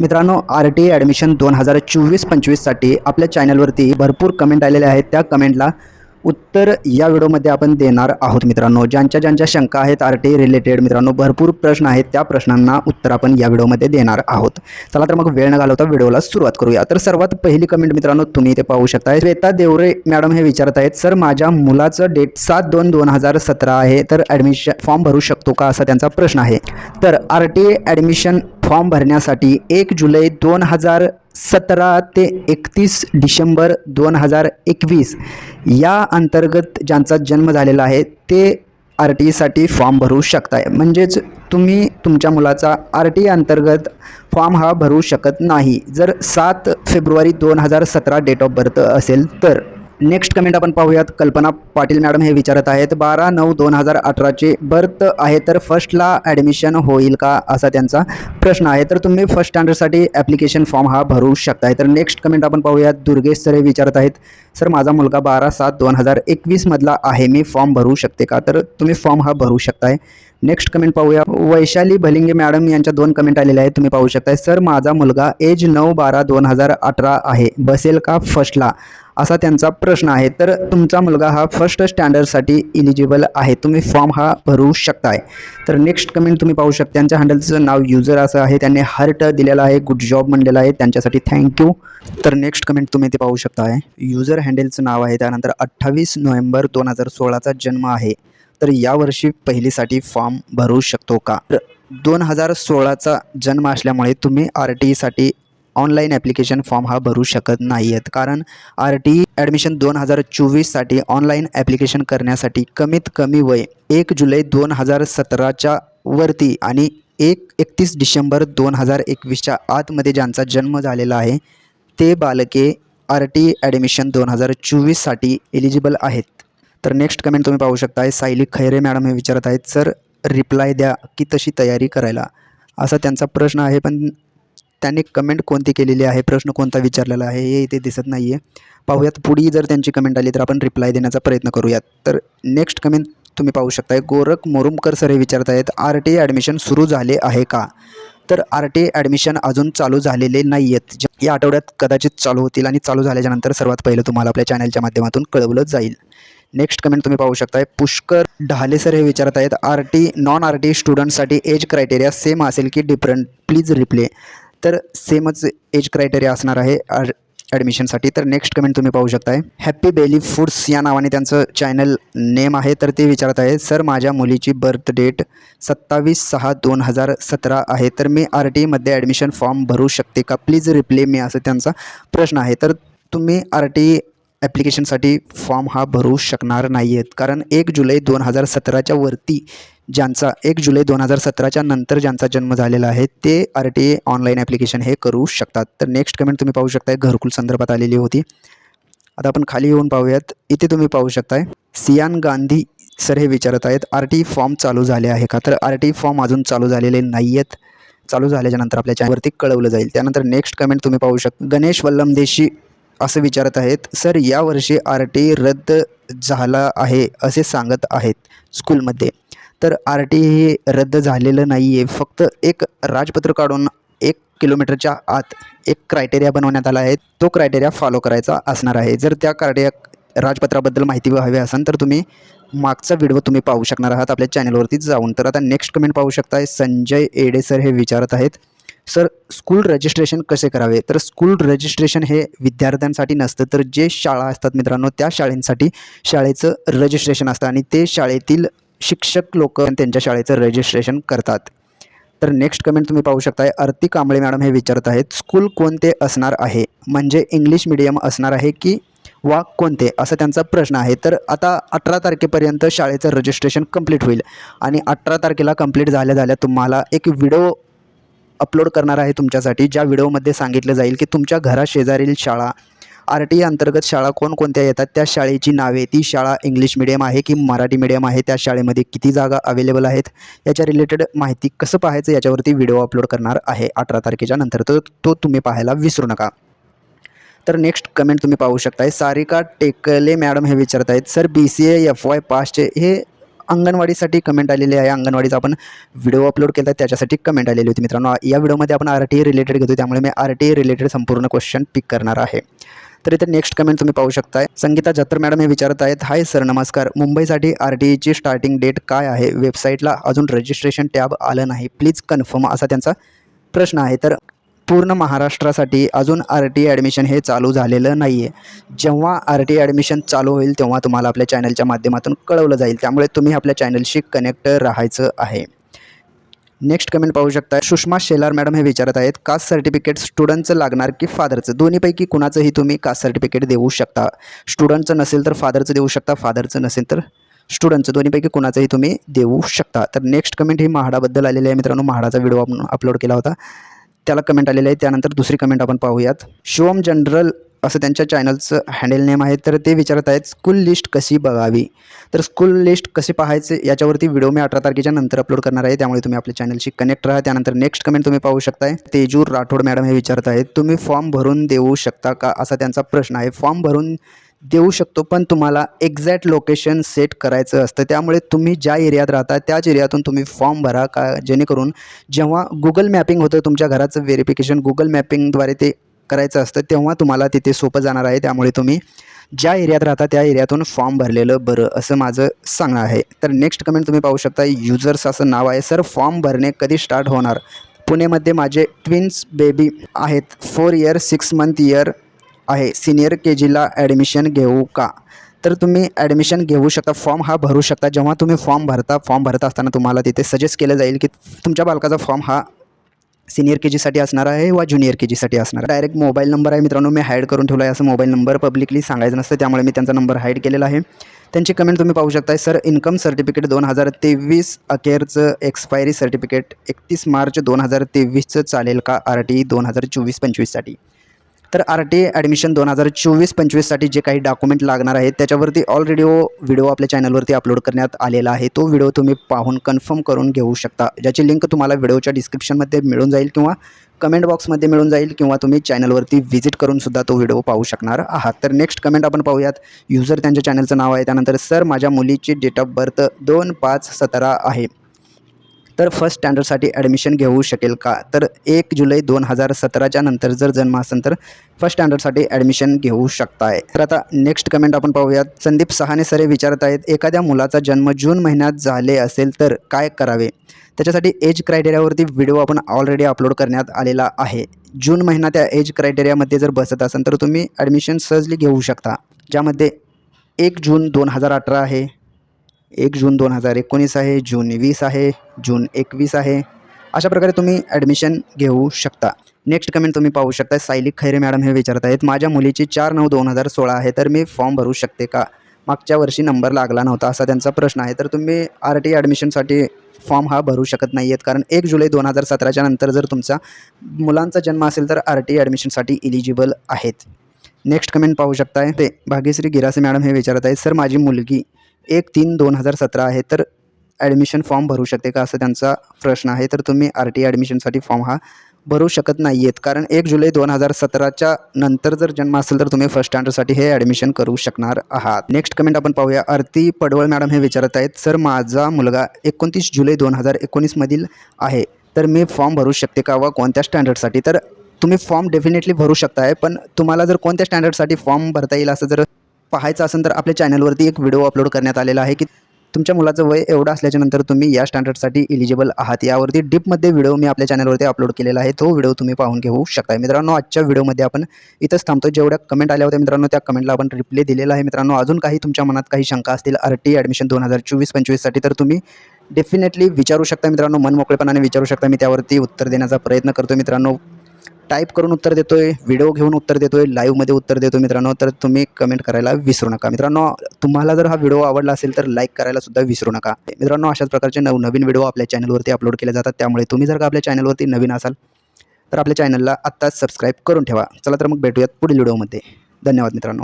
मित्रांनो R T admission दोन हजार चोवीस पंचवीससाठी आपल्या चॅनलवरती भरपूर कमेंट आलेले आहेत. त्या कमेंटला उत्तर या व्हिडिओमध्ये आपण देणार आहोत मित्रांनो. ज्यांच्या ज्यांच्या शंका आहेत आर टी रिलेटेड मित्रांनो भरपूर प्रश्न आहेत. त्या प्रश्नांना उत्तर आपण या व्हिडिओमध्ये देणार आहोत. चला तर मग वेळ न घालवता व्हिडिओला सुरुवात करूया. तर सर्वात पहिली कमेंट मित्रांनो तुम्ही ते पाहू शकता श्वेता देवरे मॅडम हे विचारत आहेत सर माझ्या मुलाचं डेट सात दोन दोन हजार सतरा आहे तर ॲडमिशन फॉर्म भरू शकतो का? असा त्यांचा प्रश्न आहे. तर आर टी ॲडमिशन फॉर्म भरण्यासाठी एक जुलै दोन हजार सतरा ते एकतीस डिसेंबर दोन हजार एकवीस या अंतर्गत ज्यांचा जन्म झालेला आहे ते आर टीसाठी फॉर्म भरू शकताय. म्हणजेच तुम्ही तुमच्या मुलाचा आर टी अंतर्गत फॉर्म हा भरू शकत नाही. जर सात फेब्रुवारी दोन हजार सतरा डेट ऑफ बर्थ असेल तर. नेक्स्ट कमेंट आपण पाहूयात. कल्पना पाटील मॅडम हे विचारत आहेत बारा नऊ दोन हजार अठराचे बर्थ आहे तर फर्स्टला ॲडमिशन होईल का असा त्यांचा प्रश्न आहे. तर तुम्ही फर्स्ट स्टँडर्डसाठी ॲप्लिकेशन फॉर्म हा भरू शकताय. तर नेक्स्ट कमेंट आपण पाहूयात. दुर्गेश सर हे विचारत आहेत सर माझा मुलगा बारा सात दोन हजार एकवीसमधला आहे मी फॉर्म भरू शकते का? तर तुम्ही फॉर्म हा भरू शकताय. नेक्स्ट कमेंट पाहूया. वैशाली भलिंगे मॅडम यांच्या दोन कमेंट आलेल्या आहेत तुम्ही पाहू शकताय. सर माझा मुलगा एज नऊ बारा दोन हजार अठरा आहे बसेल का फर्स्टला असा त्यांचा प्रश्न आहे. तर तुमचा मुलगा हा फर्स्ट स्टँडर्डसाठी इलिजिबल आहे. तुम्ही फॉर्म हा भरू शकताय. तर नेक्स्ट कमेंट तुम्ही पाहू शकता. त्यांच्या हँडलचं नाव युजर असं आहे. त्यांनी हार्ट दिलेला आहे. गुड जॉब म्हणलेला आहे. त्यांच्यासाठी थँक्यू तर नेक्स्ट कमेंट तुम्ही ते पाहू शकताय. युजर हँडलचं नाव आहे. त्यानंतर अठ्ठावीस नोव्हेंबर दोन हजार सोळाचा जन्म आहे. तर यावर्षी पहिलीसाठी फॉर्म भरू शकतो का? तर दोन हजार सोळाचा जन्म असल्यामुळे तुम्ही आर टी ईसाठी ऑनलाईन ॲप्लिकेशन फॉर्म हा भरू शकत नाही आहेत कारण आर टी ॲडमिशन दोन हजार चोवीससाठी ऑनलाईन ॲप्लिकेशन करण्यासाठी कमीत कमी वय एक जुलै दोन हजार सतराच्या वरती आणि एक एकतीस डिसेंबर दोन हजार एकवीसच्या आतमध्ये ज्यांचा जन्म झालेला आहे ते बालके आर टी ॲडमिशन दोन हजार चोवीससाठी एलिजिबल आहेत. तर नेक्स्ट कमेंट तुम्ही पाहू शकताय. सायली खैरे मॅडम हे विचारत आहेत सर रिप्लाय द्या की तशी तयारी करायला? असा त्यांचा प्रश्न आहे पण त्यांनी कमेंट कोणती केलेली आहे? प्रश्न कोणता विचारलेला आहे? हे इथे दिसत नाही आहे पाहूयात. पुढे जर त्यांची कमेंट आली तर आपण रिप्लाय देण्याचा प्रयत्न करूयात. तर नेक्स्ट कमेंट तुम्ही पाहू शकताय. गोरख मोरुमकर सर हे विचारत आहेत आर टी ॲडमिशन सुरू झाले आहे का? तर आर टी ॲडमिशन अजून चालू झालेले नाही आहेत या आठवड्यात कदाचित चालू होतील आणि चालू झाल्याच्यानंतर सर्वात पहिलं तुम्हाला आपल्या चॅनलच्या माध्यमातून कळवलं जाईल. नेक्स्ट कमेंट तुम्ही पाहू शकताय. पुष्कर ढाले सर हे विचारत आहेत R T non R T स्टुडंटसाठी एज क्रायटेरिया सेम असेल की डिफरंट प्लीज रिप्ले तर सेमच एज क्रायटेरिया असणार आहे ॲडमिशनसाठी तर नेक्स्ट कमेंट तुम्ही पाहू शकताय. हॅप्पी बेली फूड्स या नावाने त्यांचं चॅनल नेम आहे. तर ते विचारत आहे सर माझ्या मुलीची बर्थ डेट सत्तावीस सहा दोन हजार सतरा आहे. तर मी आर टीमध्ये ॲडमिशन फॉर्म भरू शकते का? प्लीज रिप्ले मी असं त्यांचा प्रश्न आहे. तर तुम्ही आर टी ॲप्लिकेशनसाठी फॉर्म हा भरू शकणार नाही आहेत कारण एक जुलै दोन हजार सतराच्या वरती ज्यांचा एक जुलै दोन हजार सतराच्या नंतर ज्यांचा जन्म झालेला आहे ते आर टी ऑनलाईन ॲप्लिकेशन हे करू शकतात. तर नेक्स्ट कमेंट तुम्ही पाहू शकताय घरकुल संदर्भात आलेली होती. आता आपण खाली येऊन पाहूयात. इथे तुम्ही पाहू शकताय सियान गांधी सर हे विचारत आहेत आर टी फॉर्म चालू झाले आहे का? तर आर टी फॉर्म अजून चालू झालेले नाही आहेत चालू झाल्याच्यानंतर आपल्या चॅनलवरती कळवलं जाईल. त्यानंतर नेक्स्ट कमेंट तुम्ही पाहू शकता गणेश वल्लमदेशी असं विचारत आहेत सर यावर्षी आर टी रद्द झाला आहे असे सांगत आहेत स्कूलमध्ये. तर आर टी हे रद्द झालेलं नाही आहे फक्त एक राजपत्र काढून एक किलोमीटरच्या आत एक क्रायटेरिया बनवण्यात आला आहे. तो क्रायटेरिया फॉलो करायचा असणार आहे. जर त्या क्रायटेरिया राजपत्राबद्दल माहिती हवी असेल तर तुम्ही मागचा व्हिडिओ तुम्ही पाहू शकणार आहात आपल्या चॅनलवरती जाऊन. तर आता नेक्स्ट कमेंट पाहू शकताय. संजय एडे सर हे विचारत आहेत सर स्कूल रजिस्ट्रेशन कसे करावे? तर स्कूल रजिस्ट्रेशन हे विद्यार्थ्यांसाठी नसतं तर जे शाळा असतात मित्रांनो त्या शाळेंसाठी शाळेचं रजिस्ट्रेशन असतं आणि ते शाळेतील शिक्षक लोक त्यांच्या शाळेचं रजिस्ट्रेशन करतात. तर नेक्स्ट कमेंट तुम्ही पाहू शकताय आरती कांबळे मॅडम हे विचारत आहेत स्कूल कोणते असणार आहे? म्हणजे इंग्लिश मिडियम असणार आहे की वा कोणते? असा त्यांचा प्रश्न आहे. तर आता अठरा तारखेपर्यंत शाळेचं रजिस्ट्रेशन कंप्लीट होईल. आणि अठरा तारखेला कंप्लीट झाल्या झाल्या तुम्हाला एक व्हिडिओ अपलोड करणार आहे तुमच्यासाठी ज्या व्हिडिओमध्ये सांगितलं जाईल की तुमच्या घराशेजारील शाळा आर टी अंतर्गत शाळा कोणकोणत्या येतात त्या शाळेची नावे ती शाळा इंग्लिश मिडियम आहे की मराठी मिडियम आहे त्या शाळेमध्ये किती जागा अवेलेबल आहेत याच्या रिलेटेड माहिती कसं पाहायचं याच्यावरती व्हिडिओ अपलोड करणार आहे अठरा तारखेच्या नंतर. तर तो तुम्ही पाहायला विसरू नका. तर नेक्स्ट कमेंट तुम्ही पाहू शकताय. सारिका टेकले मॅडम हे विचारत आहेत sir B C A F Y पासचे हे अंगणवाडीसाठी कमेंट आलेली आहे. अंगणवाडीचा आपण व्हिडिओ अपलोड केला त्याच्यासाठी कमेंट आलेली होती मित्रांनो. या व्हिडिओमध्ये आपण आर टी रिलेटेड घेतो त्यामुळे मी आर टी रिलेटेड संपूर्ण क्वेश्चन पिक करणार आहे. तर इथे नेक्स्ट कमेंट तुम्ही पाहू शकताय. संगीता जत्तर मॅडम हे विचारत आहेत हाय सर नमस्कार. मुंबईसाठी आर टी ईची स्टार्टिंग डेट काय आहे? वेबसाईटला अजून रजिस्ट्रेशन टॅब आलं नाही. प्लीज कन्फर्म असा त्यांचा प्रश्न आहे. तर पूर्ण महाराष्ट्रासाठी अजून आर टी ॲडमिशन हे चालू झालेलं नाही आहे जेव्हा आर टी ॲडमिशन चालू होईल तेव्हा तुम्हाला आपल्या चॅनलच्या माध्यमातून कळवलं जाईल. त्यामुळे तुम्ही आपल्या चॅनलशी कनेक्ट राहायचं आहे. नेक्स्ट कमेंट पाहू शकता सुषमा शेलार मॅडम हे विचारत आहेत कास्ट सर्टिफिकेट स्टुडंटचं लागणार की फादरचं? दोन्हीपैकी कुणाचंही तुम्ही कास्ट सर्टिफिकेट देऊ शकता. स्टुडंटचं नसेल तर फादरचं देऊ शकता फादरचं नसेल तर स्टुडंटचं. दोन्हीपैकी कुणाचंही तुम्ही देऊ शकता. तर नेक्स्ट कमेंट ही म्हाडाबद्दल आलेली आहे मित्रांनो. म्हाडाचा व्हिडिओ आपण अपलोड केला होता. त्याला कमेंट आलेली आहे. त्यानंतर दुसरी कमेंट आपण पाहूयात. शिवम जनरल असं त्यांच्या चॅनलचं हँडल नेम आहे. तर ते विचारत आहेत स्कूल लिस्ट कशी बघावी? तर स्कूल लिस्ट कशी पाहायचे याच्यावरती व्हिडिओ मी अठरा तारखेच्या नंतर अपलोड करणार आहे. त्यामुळे तुम्ही आपल्या चॅनलशी कनेक्ट राहा. त्यानंतर नेक्स्ट कमेंट तुम्ही पाहू शकताय. तेजूर राठोड मॅडम हे विचारत आहेत तुम्ही फॉर्म भरून देऊ शकता का? असा त्यांचा प्रश्न आहे. फॉर्म भरून देऊ शकतो पण तुम्हाला एक्झॅक्ट लोकेशन सेट करायचं असतं. त्यामुळे तुम्ही ज्या एरियात राहता त्याच एरियातून तुम्ही फॉर्म भरा का जेणेकरून जेव्हा गुगल मॅपिंग होतं तुमच्या घराचं व्हेरिफिकेशन गुगल मॅपिंगद्वारे ते करायचं असतं तेव्हा तुम्हाला तिथे सोपं जाणार आहे. त्यामुळे तुम्ही ज्या एरियात राहता त्या एरियातून फॉर्म भरलेलं बरं असं माझं सांगणं आहे. तर नेक्स्ट कमेंट तुम्ही पाहू शकता युजर्स असं नाव आहे. सर फॉर्म भरणे कधी स्टार्ट होणार? पुणेमध्ये माझे ट्विन्स बेबी आहेत. Four year six month year आहे. सिनियर के जीला ॲडमिशन घेऊ का? तर तुम्ही ॲडमिशन घेऊ शकता. फॉर्म हा भरू शकता. जेव्हा तुम्ही फॉर्म भरता फॉर्म भरत असताना तुम्हाला तिथे सजेस्ट केलं जाईल की तुमच्या बालकाचा फॉर्म हा सिनियर के जीसाठी असणार आहे वा ज्युनियर के जीसाठी असणार आहे. डायरेक्ट मोबाईल नंबर आहे मित्रांनो. मी हाईड करून ठेवला आहे असं मोबाईल नंबर पब्लिकली सांगायचं नसतं. त्यामुळे मी त्यांचा नंबर हाईड केलेला आहे. त्यांची कमेंट तुम्ही पाहू शकताय. सर इन्कम सर्टिफिकेट दोन हजार तेवीस अखेरचं एक्सपायरी सर्टिफिकेट एकतीस मार्च दोन हजार तेवीसचं चालेल का? आर टी दोन हजार चोवीस पंचवीससाठी. तर आर टी ॲडमिशन दोन हजार चोवीस पंचवीससाठी जे काही डॉक्युमेंट लागणार आहेत त्याच्यावरती ऑलरेडी व्हिडिओ हो आपल्या चॅनलवरती अपलोड करण्यात आलेला आहे. तो व्हिडिओ तुम्ही पाहून कन्फर्म करून घेऊ शकता. ज्याची लिंक तुम्हाला व्हिडिओच्या डिस्क्रिप्शनमध्ये मिळून जाईल किंवा कमेंट बॉक्समध्ये मिळून जाईल किंवा तुम्ही चॅनलवरती व्हिजिट करूनसुद्धा तो व्हिडिओ पाहू शकणार आहात. तर नेक्स्ट कमेंट आपण पाहूयात. युजर त्यांच्या चॅनलचं नाव आहे. त्यानंतर सर माझ्या मुलीची डेट ऑफ बर्थ दोन पाच सतरा आहे. तर फर्स्ट स्टँडर्डसाठी ॲडमिशन घेऊ शकेल का? तर एक जुलै दोन हजार सतराच्या नंतर जर जन्म असेल तर फर्स्ट स्टँडर्डसाठी ॲडमिशन घेऊ शकताय. तर आता नेक्स्ट कमेंट आपण पाहूयात. संदीप सहाने सरे विचारत आहेत एखाद्या मुलाचा जन्म जून महिन्यात झाले असेल तर काय करावे? त्याच्यासाठी एज क्रायटेरियावरती व्हिडिओ आपण ऑलरेडी अपलोड करण्यात आलेला आहे. जून महिना त्या एज क्रायटेरियामध्ये जर बसत असेल तर तुम्ही ॲडमिशन सहजली घेऊ शकता. ज्यामध्ये एक जून दोन हजार अठरा आहे. एक जून दोन हजार एकोणीस आहे जून वीस आहे जून एकवीस आहे. अशा प्रकारे तुम्ही ॲडमिशन घेऊ शकता. नेक्स्ट कमेंट तुम्ही पाहू शकता सायली खैरे मॅडम हे विचारत आहेत माझ्या मुलीची चार नऊ दोन हजार सोळा आहे तर मी फॉर्म भरू शकते का? मागच्या वर्षी नंबर लागला नव्हता असा त्यांचा प्रश्न आहे. तर तुम्ही आर टी ॲडमिशनसाठी फॉर्म हा भरू शकत नाही आहेत कारण एक जुलै दोन हजार सतराच्या नंतर जर तुमचा मुलांचा जन्म असेल तर आर टी ॲडमिशनसाठी इलिजिबल आहेत. नेक्स्ट कमेंट पाहू शकताय ते भाग्यश्री गिरासे मॅडम हे विचारत आहेत सर माझी मुलगी एक तीन दोन हजार सतरा आहे तर ॲडमिशन फॉर्म भरू शकते का असं त्यांचा प्रश्न आहे. तर तुम्ही आर टी ॲडमिशनसाठी फॉर्म हा भरू शकत नाही आहेत कारण एक जुलै दोन हजार सतराच्या नंतर जर जन्म असेल तर तुम्ही फर्स्ट स्टँडर्डसाठी हे ॲडमिशन करू शकणार आहात. नेक्स्ट कमेंट आपण पाहूया. आरती पडवळ मॅडम हे विचारत आहेत. सर माझा मुलगा एकोणतीस जुलै दोन हजार एकोणीसमधील आहे. तर मी फॉर्म भरू शकते का व कोणत्या स्टँडर्डसाठी तर तुम्ही फॉर्म डेफिनेटली भरू शकताय पण तुम्हाला जर कोणत्या स्टँडर्डसाठी फॉर्म भरता येईल असं जर पाहायचं असेल तर आपल्या चॅनलवरती एक व्हिडिओ अपलोड करण्यात आलेला आहे की तुमच्या मुलाचं वय एवढं असल्याच्यानंतर तुम्ही या स्टँडर्डसाठी इलिजिबल आहात. यावरती डीपमध्ये व्हिडिओ मी आपल्या चॅनलवरती अपलोड केलेला आहे. तो व्हिडिओ तुम्ही पाहून घेऊ शकता मित्रांनो आजच्या व्हिडिओमध्ये आपण इथंच थांबतो जेवढ्या कमेंट आल्या होत्या मित्रांनो त्या कमेंटला आपण रिप्ले दिलेला आहे. मित्रांनो अजून काही तुमच्या मनात काही शंका असतील आर टी ॲडमिशन दोन हजार चोवीस पंचवीससाठी तर तुम्ही डेफिनेटली विचारू शकता मित्रांनो. मन मोकळेपणाने विचारू शकता मी त्यावरती उत्तर देण्याचा प्रयत्न करतो मित्रांनो. टाईप करून उत्तर देतो आहे व्हिडिओ घेऊन उत्तर देतो आहे लाईव्हमध्ये उत्तर देतो मित्रांनो तर तुम्ही कमेंट करायला विसरू नका. मित्रांनो तुम्हाला जर हा व्हिडिओ आवडला असेल तर लाईक करायला सुद्धा विसरू नका. मित्रांनो अशाच प्रकारचे नवनवीन व्हिडिओ आपल्या चॅनलवरती अपलोड केले जातात. त्यामुळे तुम्ही जर का आपल्या चॅनलवरती नवीन असाल तर आपल्या चॅनलला आत्ताच सबस्क्राईब करून ठेवा. चला तर मग भेटूयात पुढील व्हिडिओमध्ये धन्यवाद मित्रांनो.